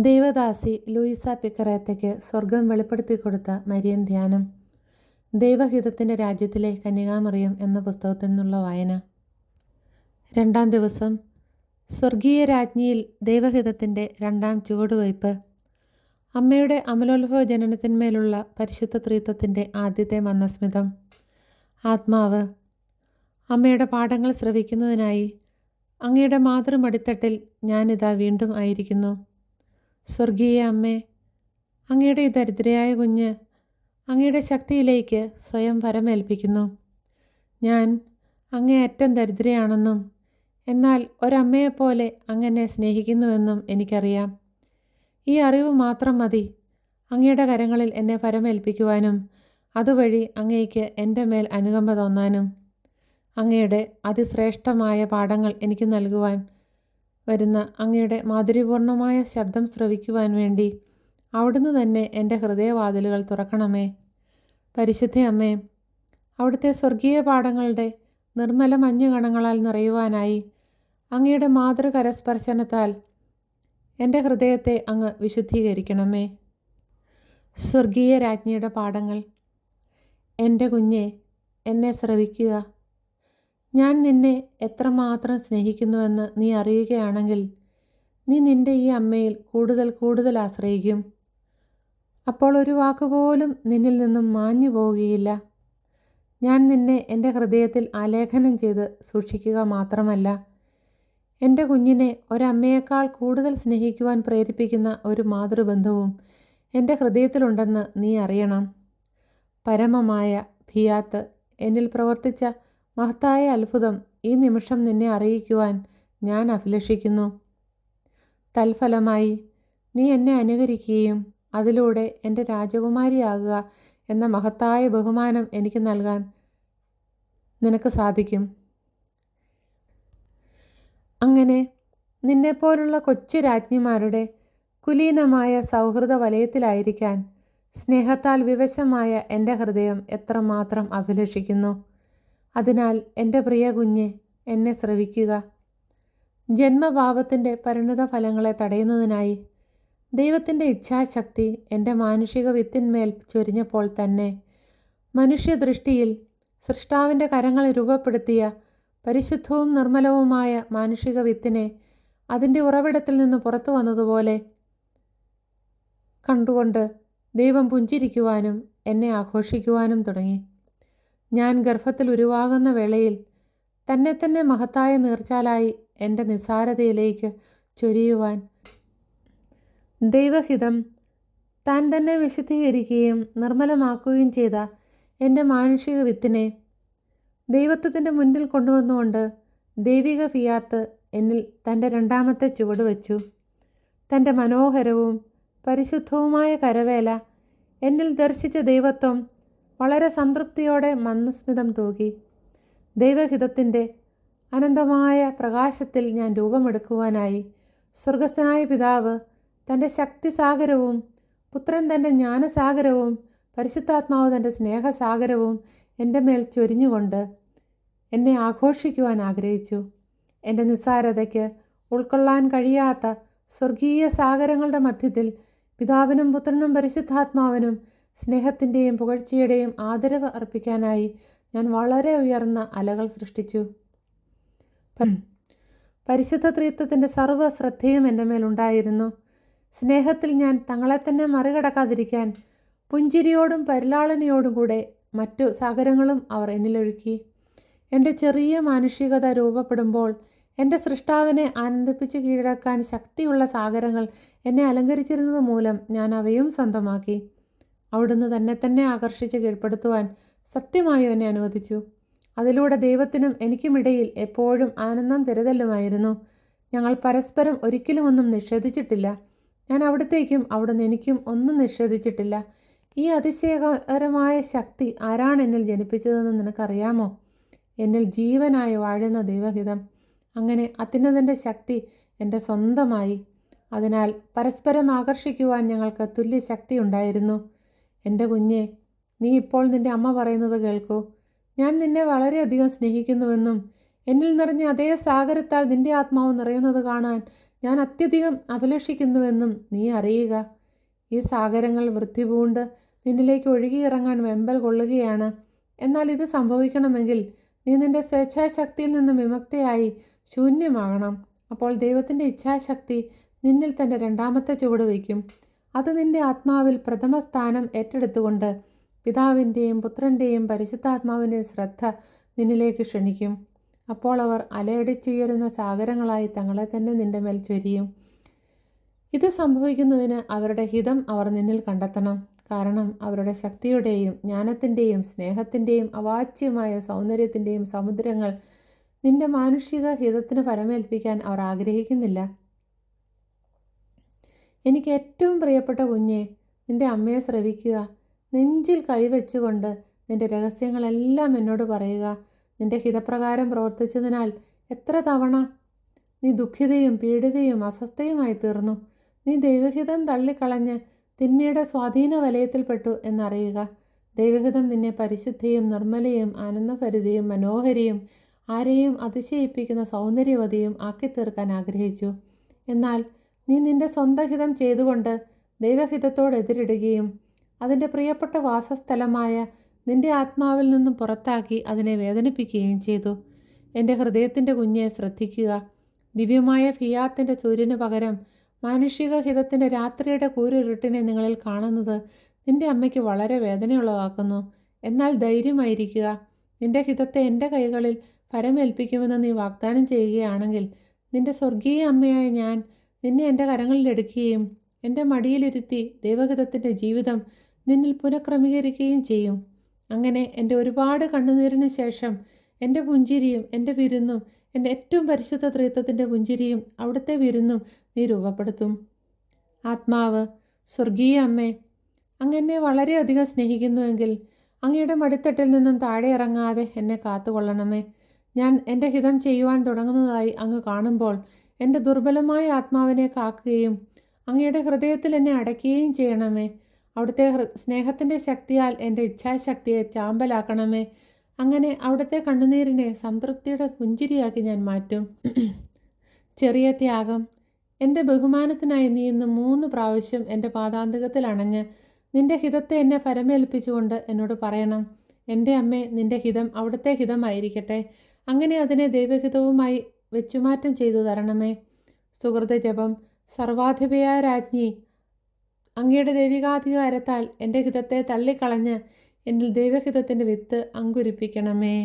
ദൈവദാസി Louisa പിക്കറേത്തയ്ക്ക് സ്വർഗം വെളിപ്പെടുത്തി കൊടുത്ത മരിയൻ ധ്യാനം. ദൈവഹിതത്തിന്റെ രാജ്യത്തിലെ കന്യകാമറിയം എന്ന പുസ്തകത്തിൽ നിന്നുള്ള വായന. രണ്ടാം ദിവസം സ്വർഗീയ രാജ്ഞിയിൽ ദൈവഹിതത്തിന്റെ രണ്ടാം ചുവടുവയ്പ്. അമ്മയുടെ അമലോത്ഭവ ജനനത്തിന്മേലുള്ള പരിശുദ്ധ ത്രീത്വത്തിന്റെ ആദ്യത്തെ മന്ദസ്മിതം. ആത്മാവ്. അമ്മയുടെ പാഠങ്ങൾ ശ്രവിക്കുന്നതിനായി അങ്ങയുടെ മാതൃമടിത്തട്ടിൽ ഞാനിതാ വീണ്ടും ആയിരിക്കുന്നു. സ്വർഗീയ അമ്മേ അങ്ങയുടെ ഈ ദരിദ്രയായ കുഞ്ഞ് അങ്ങയുടെ ശക്തിയിലേക്ക് സ്വയം വരമേൽപ്പിക്കുന്നു. ഞാൻ അങ്ങേ അറ്റം ദരിദ്രയാണെന്നും എന്നാൽ ഒരമ്മയെപ്പോലെ അങ്ങനെ സ്നേഹിക്കുന്നുവെന്നും എനിക്കറിയാം. ഈ അറിവ് മാത്രം മതി അങ്ങയുടെ കരങ്ങളിൽ എന്നെ പരമേൽപ്പിക്കുവാനും അതുവഴി അങ്ങയ്ക്ക് എന്റെ മേൽ അനുകമ്പ തോന്നാനും. അങ്ങയുടെ അതിശ്രേഷ്ഠമായ പാഠങ്ങൾ എനിക്ക് നൽകുവാൻ വരുന്ന അങ്ങയുടെ മാധുര്യപൂർണമായ ശബ്ദം ശ്രവിക്കുവാൻ വേണ്ടി അവിടുന്ന് തന്നെ എന്റെ ഹൃദയവാതിലുകൾ തുറക്കണമേ. പരിശുദ്ധ അമ്മേ അവിടുത്തെ സ്വർഗീയ പാഠങ്ങളുടെ നിർമ്മല മഞ്ഞുകണങ്ങളാൽ നിറയുവാനായി അങ്ങയുടെ മാതൃകരസ്പർശനത്താൽ എന്റെ ഹൃദയത്തെ അങ്ങ് വിശുദ്ധീകരിക്കണമേ. സ്വർഗീയ രാജ്ഞിയുടെ പാഠങ്ങൾ എന്റെ കുഞ്ഞെ എന്നെ ശ്രവിക്കുക ഞാൻ നിന്നെ എത്രമാത്രം സ്നേഹിക്കുന്നുവെന്ന് നീ അറിയുകയാണെങ്കിൽ നീ നിന്റെ ഈ അമ്മയിൽ കൂടുതൽ കൂടുതൽ ആശ്രയിക്കും. അപ്പോൾ ഒരു വാക്കുപോലും നിന്നിൽ നിന്നും മാഞ്ഞു പോവുകയില്ല. ഞാൻ നിന്നെ എന്റെ ഹൃദയത്തിൽ ആലേഖനം ചെയ്ത് സൂക്ഷിക്കുക മാത്രമല്ല എന്റെ കുഞ്ഞിനെ ഒരമ്മയേക്കാൾ കൂടുതൽ സ്നേഹിക്കുവാൻ പ്രേരിപ്പിക്കുന്ന ഒരു മാതൃബന്ധവും എന്റെ ഹൃദയത്തിലുണ്ടെന്ന് നീ അറിയണം. പരമമായ ഭിയാത്ത് എന്നിൽ പ്രവർത്തിച്ച മഹത്തായ അത്ഭുതം. ഈ നിമിഷം നിന്നെ അറിയിക്കുവാൻ ഞാൻ അഭിലഷിക്കുന്നു. തൽഫലമായി നീ എന്നെ അനുകരിക്കുകയും അതിലൂടെ എന്റെ രാജകുമാരിയാകുക എന്ന മഹത്തായ ബഹുമാനം എനിക്ക് നൽകാൻ നിനക്ക് സാധിക്കും. അങ്ങനെ നിന്നെപ്പോലുള്ള കൊച്ചു രാജ്ഞിമാരുടെ കുലീനമായ സൗഹൃദ വലയത്തിലായിരിക്കാൻ സ്നേഹത്താൽ വിവശമായ എന്റെ ഹൃദയം എത്രമാത്രം അഭിലഷിക്കുന്നു. അതിനാൽ എന്റെ പ്രിയ കുഞ്ഞ് എന്നെ ശ്രവിക്കുക. ജന്മഭാവത്തിന്റെ പരിണിത ഫലങ്ങളെ തടയുന്നതിനായി ദൈവത്തിന്റെ ഇച്ഛാശക്തി എന്റെ മാനുഷിക വിത്തിന്മേൽ ചൊരിഞ്ഞപ്പോൾ തന്നെ മനുഷ്യദൃഷ്ടിയിൽ സൃഷ്ടാവിന്റെ കരങ്ങൾ രൂപപ്പെടുത്തിയ പരിശുദ്ധവും നിർമ്മലവുമായ മാനുഷിക വിത്തിനെ അതിന്റെ ഉറവിടത്തിൽ നിന്ന് പുറത്തു വന്നതുപോലെ കണ്ടുകൊണ്ട് ദൈവം പുഞ്ചിരിക്കുവാനും എന്നെ ആഘോഷിക്കുവാനും തുടങ്ങി. ഞാൻ ഗർഭത്തിൽ ഉരുവാകുന്ന വേളയിൽ തന്നെ തന്നെ മഹത്തായ നീർച്ചാലായി എന്റെ നിസാരതയിലേക്ക് ചൊരിയുവാൻ ദൈവഹിതം താൻ തന്നെ വിശുദ്ധീകരിക്കുകയും നിർമ്മലമാക്കുകയും ചെയ്ത എന്റെ മാനുഷിക വിത്തിനെ ദൈവത്വത്തിന്റെ മുന്നിൽ കൊണ്ടുവന്നുകൊണ്ട് ദൈവിക ഫിയാത്ത് എന്നിൽ തന്റെ രണ്ടാമത്തെ ചുവട് വച്ചു. തന്റെ മനോഹരവും പരിശുദ്ധവുമായ കരവേല എന്നിൽ ദർശിച്ച ദൈവത്വം വളരെ സംതൃപ്തിയോടെ മന്ദസ്മിതം തൂകി ദൈവഹിതത്തിന്റെ അനന്തമായ പ്രകാശത്തിൽ ഞാൻ രൂപമെടുക്കുവാനായി സ്വർഗസ്ഥനായ പിതാവ് തന്റെ ശക്തിസാഗരവും പുത്രൻ തന്റെ ജ്ഞാനസാഗരവും പരിശുദ്ധാത്മാവ് തന്റെ സ്നേഹസാഗരവും എന്റെ മേൽ ചൊരിഞ്ഞുകൊണ്ട് എന്നെ ആഘോഷിക്കുവാൻ ആഗ്രഹിച്ചു. എന്റെ നിസ്സാരതയ്ക്ക് ഉൾക്കൊള്ളാൻ കഴിയാത്ത സ്വർഗീയ സാഗരങ്ങളുടെ മധ്യത്തിൽ പിതാവിനും പുത്രനും പരിശുദ്ധാത്മാവിനും സ്നേഹത്തിന്റെയും പുകഴ്ചയുടെയും ആദരവ് അർപ്പിക്കാനായി ഞാൻ വളരെ ഉയർന്ന അലകൾ സൃഷ്ടിച്ചു. പരിശുദ്ധ ത്രിത്വത്തിന്റെ സർവ ശ്രദ്ധയും എന്റെ മേലുണ്ടായിരുന്നു സ്നേഹത്തിൽ ഞാൻ തങ്ങളെ തന്നെ മറികടക്കാതിരിക്കാൻ പുഞ്ചിരിയോടും പരിലാളനയോടും കൂടെ മറ്റു സാഗരങ്ങളും അവർ എന്നിലൊഴുക്കി. എന്റെ ചെറിയ മാനുഷികത രൂപപ്പെടുമ്പോൾ എന്റെ സൃഷ്ടാവിനെ ആനന്ദിപ്പിച്ച് കീഴടക്കാൻ ശക്തിയുള്ള സാഗരങ്ങൾ എന്നെ അലങ്കരിച്ചിരുന്നത് മൂലം ഞാൻ അവയും സ്വന്തമാക്കി. അവിടുന്ന് തന്നെ തന്നെ ആകർഷിച്ച് കീഴ്പ്പെടുത്തുവാൻ സത്യമായും എന്നെ അനുവദിച്ചു. അതിലൂടെ ദൈവത്തിനും എനിക്കുമിടയിൽ എപ്പോഴും ആനന്ദം തിരതല്ലുമായിരുന്നു. ഞങ്ങൾ പരസ്പരം ഒരിക്കലും ഒന്നും നിഷേധിച്ചിട്ടില്ല. ഞാൻ അവിടത്തേക്കും അവിടുന്ന് എനിക്കും ഒന്നും നിഷേധിച്ചിട്ടില്ല. ഈ അതിശയകരമായ ശക്തി ആരാണ് എന്നിൽ ജനിപ്പിച്ചതെന്ന് നിനക്കറിയാമോ? എന്നിൽ ജീവനായി വാഴുന്ന ദൈവഹിതം. അങ്ങനെ അത്യുന്നതന്റെ ശക്തി എന്റെ സ്വന്തമായി. അതിനാൽ പരസ്പരം ആകർഷിക്കുവാൻ ഞങ്ങൾക്ക് തുല്യ ശക്തി ഉണ്ടായിരുന്നു. എന്റെ കുഞ്ഞെ നീ ഇപ്പോൾ നിന്റെ അമ്മ പറയുന്നത് കേൾക്കൂ. ഞാൻ നിന്നെ വളരെയധികം സ്നേഹിക്കുന്നുവെന്നും എന്നിൽ നിറഞ്ഞ അതേ സാഗരത്താൽ നിന്റെ ആത്മാവ് നിറയുന്നത് കാണാൻ ഞാൻ അത്യധികം അഭിലഷിക്കുന്നുവെന്നും നീ അറിയുക. ഈ സാഗരങ്ങൾ വൃത്തി പൂണ്ട് നിന്നിലേക്ക് ഒഴുകിയിറങ്ങാൻ വെമ്പൽ കൊള്ളുകയാണ്. എന്നാൽ ഇത് സംഭവിക്കണമെങ്കിൽ നീ നിന്റെ സ്വേച്ഛാശക്തിയിൽ നിന്ന് വിമുക്തയായി ശൂന്യമാകണം. അപ്പോൾ ദൈവത്തിന്റെ ഇച്ഛാശക്തി നിന്നിൽ തന്റെ രണ്ടാമത്തെ ചുവട് വയ്ക്കും. അത് നിന്റെ ആത്മാവിൽ പ്രഥമ സ്ഥാനം ഏറ്റെടുത്തുകൊണ്ട് പിതാവിന്റെയും പുത്രന്റെയും പരിശുദ്ധാത്മാവിന്റെയും ശ്രദ്ധ നിന്നിലേക്ക് ക്ഷണിക്കും. അപ്പോൾ അവർ അലയടിച്ചുയരുന്ന സാഗരങ്ങളായി തങ്ങളെ തന്നെ നിന്റെ മേൽ ചൊരിയും. ഇത് സംഭവിക്കുന്നതിന് അവരുടെ ഹിതം അവർ നിന്നിൽ കണ്ടെത്തണം. കാരണം അവരുടെ ശക്തിയുടെയും ജ്ഞാനത്തിന്റെയും സ്നേഹത്തിന്റെയും അവാച്യമായ സൗന്ദര്യത്തിന്റെയും സമുദ്രങ്ങൾ നിന്റെ മാനുഷിക ഹിതത്തിന് പരമേൽപ്പിക്കാൻ അവർ ആഗ്രഹിക്കുന്നില്ല. എനിക്ക് ഏറ്റവും പ്രിയപ്പെട്ട കുഞ്ഞെ നിന്റെ അമ്മയെ ശ്രവിക്കുക. നെഞ്ചിൽ കൈവച്ചുകൊണ്ട് നിന്റെ രഹസ്യങ്ങളെല്ലാം എന്നോട് പറയുക. നിന്റെ ഹിതപ്രകാരം പ്രവർത്തിച്ചതിനാൽ എത്ര തവണ നീ ദുഃഖിതയും പീഡിതയും അസ്വസ്ഥയുമായി തീർന്നു. നീ ദൈവഹിതം തള്ളിക്കളഞ്ഞ് തിന്മയുടെ സ്വാധീന വലയത്തിൽപ്പെട്ടു എന്നറിയുക. ദൈവഹിതം നിന്നെ പരിശുദ്ധയും നിർമ്മലയും ആനന്ദഭരിതയും മനോഹരിയും ആരെയും അതിശയിപ്പിക്കുന്ന സൗന്ദര്യവതിയും ആക്കി തീർക്കാൻ ആഗ്രഹിച്ചു. എന്നാൽ നീ നിന്റെ സ്വന്തഹിതം ചെയ്തുകൊണ്ട് ദൈവഹിതത്തോട് എതിരിടുകയും അതിന്റെ പ്രിയപ്പെട്ട വാസസ്ഥലമായ നിന്റെ ആത്മാവിൽ നിന്നും പുറത്താക്കി അതിനെ വേദനിപ്പിക്കുകയും ചെയ്തു. എന്റെ ഹൃദയത്തിന്റെ കുഞ്ഞെ ശ്രദ്ധിക്കുക. ദിവ്യമായ ഫിയാത്തിന്റെ സൂര്യന് പകരം മാനുഷിക ഹിതത്തിന്റെ രാത്രിയുടെ കൂരിരുട്ടിനെ നിങ്ങളിൽ കാണുന്നത് നിന്റെ അമ്മയ്ക്ക് വളരെ വേദനയുളവാക്കുന്നു. എന്നാൽ ധൈര്യമായിരിക്കുക. നിന്റെ ഹിതത്തെ എന്റെ കൈകളിൽ ഫരമേൽപ്പിക്കുമെന്ന് നീ വാഗ്ദാനം ചെയ്യുകയാണെങ്കിൽ നിന്റെ സ്വർഗീയ അമ്മയായ ഞാൻ നിന്നെ എന്റെ കരങ്ങളിലെടുക്കുകയും എന്റെ മടിയിലിരുത്തി ദൈവഗതത്തിന്റെ ജീവിതം നിന്നിൽ പുനഃക്രമീകരിക്കുകയും ചെയ്യും. അങ്ങനെ എന്റെ ഒരുപാട് കണ്ണുനീരിന് ശേഷം എന്റെ പുഞ്ചിരിയും എന്റെ വിരുന്നും എന്റെ ഏറ്റവും പരിശുദ്ധ ത്രിത്വത്തിന്റെ പുഞ്ചിരിയും അവിടുത്തെ വിരുന്നും നീ രൂപപ്പെടുത്തും. ആത്മാവ് സ്വർഗീയ അമ്മേ അങ്ങെന്നെ വളരെയധികം സ്നേഹിക്കുന്നുവെങ്കിൽ അങ്ങയുടെ മടിത്തട്ടിൽ നിന്നും താഴെ ഇറങ്ങാതെ എന്നെ കാത്തുകൊള്ളണമേ. ഞാൻ എന്റെ ഹിതം ചെയ്യുവാൻ തുടങ്ങുന്നതായി അങ്ങ് കാണുമ്പോൾ എന്റെ ദുർബലമായ ആത്മാവിനെ കാക്കുകയും അങ്ങയുടെ ഹൃദയത്തിൽ എന്നെ അടയ്ക്കുകയും ചെയ്യണമേ. അവിടുത്തെ സ്നേഹത്തിന്റെ ശക്തിയാൽ എന്റെ ഇച്ഛാശക്തിയെ ചാമ്പലാക്കണമേ. അങ്ങനെ അവിടുത്തെ കണ്ണുനീരിനെ സംതൃപ്തിയുടെ പുഞ്ചിരിയാക്കി ഞാൻ മാറ്റും. ചെറിയ ത്യാഗം. എന്റെ ബഹുമാനത്തിനായി നീ ഇന്ന് മൂന്ന് പ്രാവശ്യം എന്റെ പാതാന്തികത്തിൽ അണഞ്ഞ് നിന്റെ ഹിതത്തെ എന്നെ ഫരമേൽപ്പിച്ചുകൊണ്ട് എന്നോട് പറയണം. എന്റെ അമ്മേ നിന്റെ ഹിതം അവിടുത്തെ ഹിതമായിരിക്കട്ടെ. അങ്ങനെ അതിനെ ദൈവഹിതവുമായി വെച്ചുമാറ്റം ചെയ്തു തരണമേ. സുഹൃത ജപം സർവാധിപയായ രാജ്ഞി അങ്ങയുടെ ദൈവികാധികാരത്താൽ എന്റെ ഹിതത്തെ തള്ളിക്കളഞ്ഞ് എന്നിൽ ദൈവഹിതത്തിന്റെ വിത്ത് അങ്കുരിപ്പിക്കണമേ.